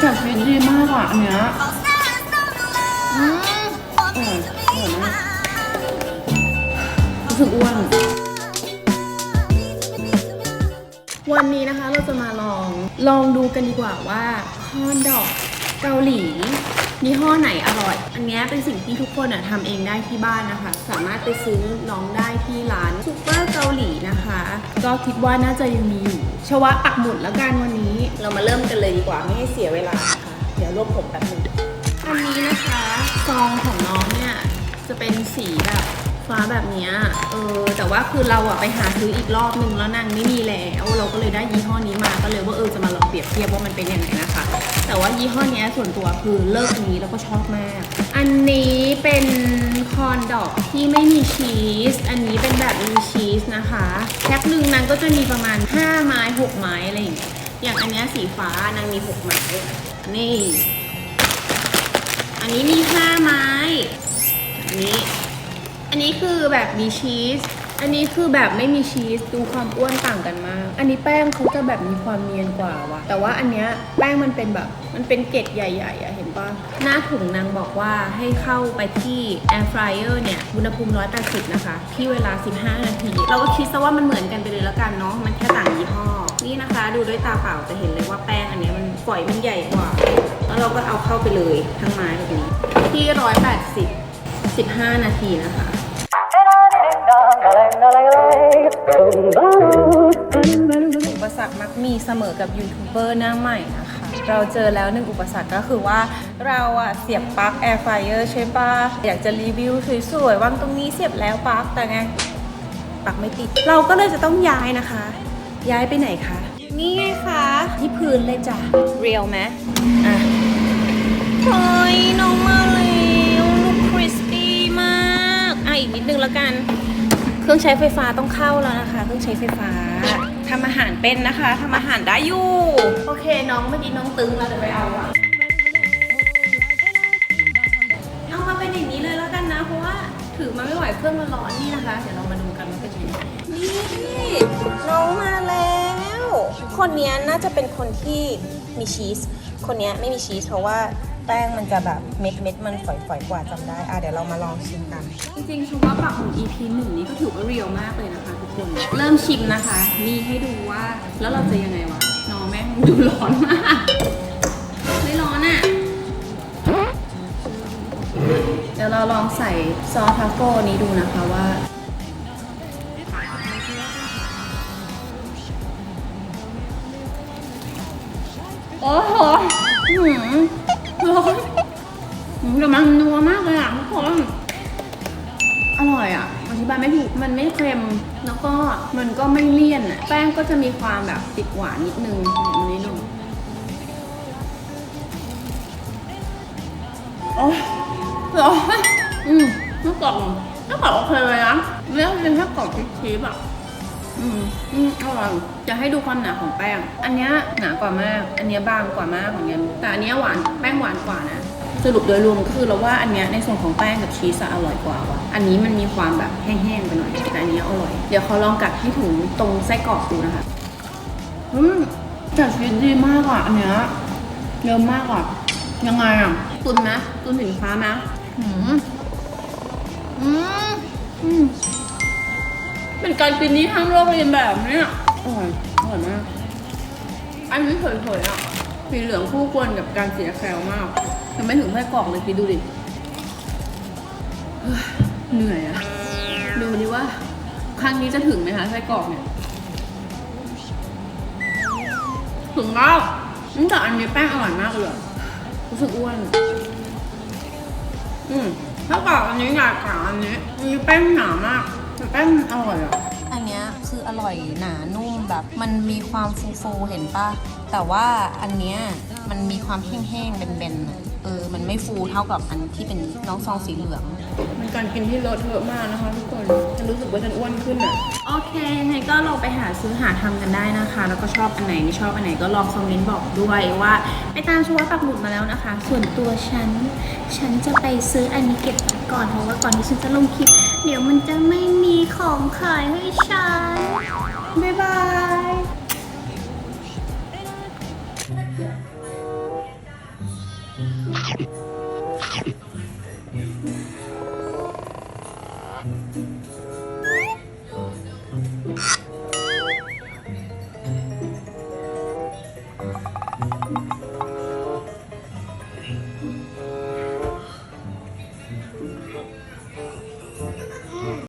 แต่ชีสดีมากอะอันเนี้ยอืมอร่อยอร่อยมากรู้สึกอ้วน วันนี้นะคะเราจะมาลองลองดูกันดีกว่าว่าฮอนดอกเกาหลี ยี่ห้อไหนอร่อย อันเนี้ยเป็นสิ่งที่ทุกคนอะทำเองได้ที่บ้านนะคะ สามารถไปซื้อลองได้ที่ร้านซูเปอร์เกาหลีนะคะ ก็คิดว่าน่าจะยังมีอยู่ชวะปักหมุดแล้วกันวันนี้ เรามาเริ่มกันเลยดีกว่าไม่ให้เสียเวลานะคะเดี๋ยวรวบผมแป๊บนึงอันนี้นะคะซองของน้องเนี่ยจะเป็นสีแบบฟ้าแบบเนี้ยเออ แต่ว่าคือเราอะไปหาซื้ออีกรอบนึงแล้วนางไม่มีแล้ว เราก็เลยได้ยี่ห้อนี้มา ก็เลยว่าเออจะมาลองเปรียบเทียบว่ามันเป็นยังไงนะคะ แต่ว่ายี่ห้อเนี้ยส่วนตัวคือเลิกอันนี้แล้วก็ชอบมาก อันนี้เป็นคอนดอกที่ไม่มีชีส อันนี้เป็นแบบมีชีสนะคะแพ็คหนึ่งนางก็จะมีประมาณ 5 ไม้ 6 ไม้อะไรอย่างเงี้ย อย่างอันเนี้ยสีฟ้านางมี 6 ไม้ นี่ อันนี้มีห้าไม้ อันนี้ อันนี้คือแบบมีชีส อันนี้คือแบบไม่มีชีสดูความอ้วนต่างกันมาก อันนี้แป้งเขาจะแบบมีความเนียนกว่าว่ะ แต่ว่าอันเนี้ยแป้งมันเป็นแบบมันเป็นเกล็ดใหญ่ๆอะเห็นปะหน้าถุงนางบอกว่าให้เข้าไปที่ air fryer เนี่ยอุณหภูมิ 180 นะคะ ที่เวลา 15 นาที เราก็คิดซะว่ามันเหมือนกันไปเลยแล้วกันเนาะมันแค่ต่างยี่ห้อ นี่นะคะดูด้วยตาเปล่าจะเห็นเลยว่าแป้งอันเนี้ยมันฝอยมันใหญ่กว่า แล้วเราก็เอาเข้าไปเลยทั้งไม้แบบนี้ที่ 180 15 นาทีนะคะ อุปสรรคมักมีเสมอกับยูทูบเบอร์หน้าใหม่นะคะ เราเจอแล้วหนึ่งอุปสรรคก็คือว่าเราอะเสียบปลั๊กแอร์ไฟเออร์ใช่ปะอยากจะรีวิวสวยๆว่างตรงนี้เสียบแล้วปลั๊กแต่ไงปลั๊กไม่ติด เราก็เลยจะต้องย้ายนะคะ ย้ายไปไหนคะ นี่ไงคะที่พื้นเลยจ้ะเรียวไหมอะเฮ้ยน้องมาแล้วลูกคริสปี้มาก อะอีกนิดนึงแล้วกัน ครื่องใช้ไฟฟ้าต้องเข้าแล้วนะคะ เครื่องใช้ไฟฟ้าทำอาหารเป็นนะคะทำอาหารได้อยู่ โอเคน้องเมื่อกี้น้องตึงเราจะไปเอาอะเอามาเป็นอย่างนี้เลยแล้วกันนะ เพราะว่าถือมาไม่ไหวเครื่องมันร้อนนี่นะคะ เดี๋ยวเรามาดูกันว่าเป็นยังไงนี่น้องมาแล้ว คนนี้น่าจะเป็นคนที่มีชีส คนนี้ไม่มีชีสเพราะว่า แป้งมันจะแบบเม็ดเม็ดมันฝอยๆกว่าจำได้อะเดี๋ยวเรามาลองชิมกัน จริงๆชมว่าปักหมุด EP หนึ่งนี้ก็ถือว่าเรียลมากเลยนะคะทุกคน เริ่มชิมนะคะ มีให้ดูว่าแล้วเราจะยังไงวะน้องแม่งดูร้อนมากไม่ร้อนอะ เดี๋ยวเราลองใส่ซอสทาโก้นี้ดูนะคะว่าโอ้โหหืม ร้อนหืมแต่มันนัวมากเลยอะทุกคนอร่อยอะอธิบายไม่ถูกมันไม่เค็มแล้วก็มันก็ไม่เลี่ยนอะแป้งก็จะมีความแบบติดหวานนิดนึงอันนี้ดูโอ้ยร้อนอืมเมื่อก่อนเมื่อก่อนโอเคเลยนะเรื่องเป็นแค่กรอบชีสๆอะอืมอืมอร่อย จะให้ดูความหนาของแป้ง อันเนี้ยหนากว่ามาก อันเนี้ยบางกว่ามากเหมือนกันแต่อันเนี้ยหวานแป้งหวานกว่านะสรุปโดยรวมก็คือเราว่าอันเนี้ยในส่วนของแป้งกับชีสอะอร่อยกว่าว่ะ อันนี้มันมีความแบบแห้งๆไปหน่อยแต่อันเนี้ยอร่อย เดี๋ยวเขาลองกัดให้ถึงตรงไส้กรอกดูนะคะอืมแต่ชีสดีมากอะอันเนี้ยเยอะมากอะยังไงอะตุนไหมตุนสินค้าไหมอืมอืมอืมเป็นการกินที่ห้ามโลกเรียนแบบเนี่ย อร่อย อร่อยมาก อันนี้เผยๆอะสีเหลืองคู่ควรกับการเสียแคลมากยังไม่ถึงไส้กรอกเลยคิดดูดิ เหนื่อยอะดูดิว่า ครั้งนี้จะถึงไหมคะไส้กรอกเนี่ย ถึงแล้วอืมแต่อันนี้แป้งอร่อยมากเลยรู้สึกอ้วน อืมถ้ากับอันนี้ใหญ่กว่าอันนี้อันนี้แป้งหนามากแต่แป้งอร่อยอะอัน คืออร่อยหนานุ่มแบบ มันมีความฟูฟูๆเห็นปะแต่ว่าอันเนี้ยมันมีความแห้งๆเบนๆอะเออ มันไม่ฟูเท่ากับอันที่เป็นน้องซองสีเหลืองเป็นการกินที่เลอะเทอะมากนะคะทุกคนฉันรู้สึกว่าฉันอ้วนขึ้นอะ โอเคยังไงก็ลองไปหาซื้อหาทำกันได้นะคะ แล้วก็ชอบอันไหนไม่ชอบอันไหนก็ลองคอมเมนต์บอกด้วยว่า ไปตามชัวร์ปักหมุดมาแล้วนะคะ ส่วนตัวฉัน ฉันจะไปซื้ออันนี้เก็บไว้ก่อนเพราะว่าก่อนที่ฉันจะลงคลิป เดี๋ยวมันจะไม่มีของขายให้ฉัน บ๊ายบาย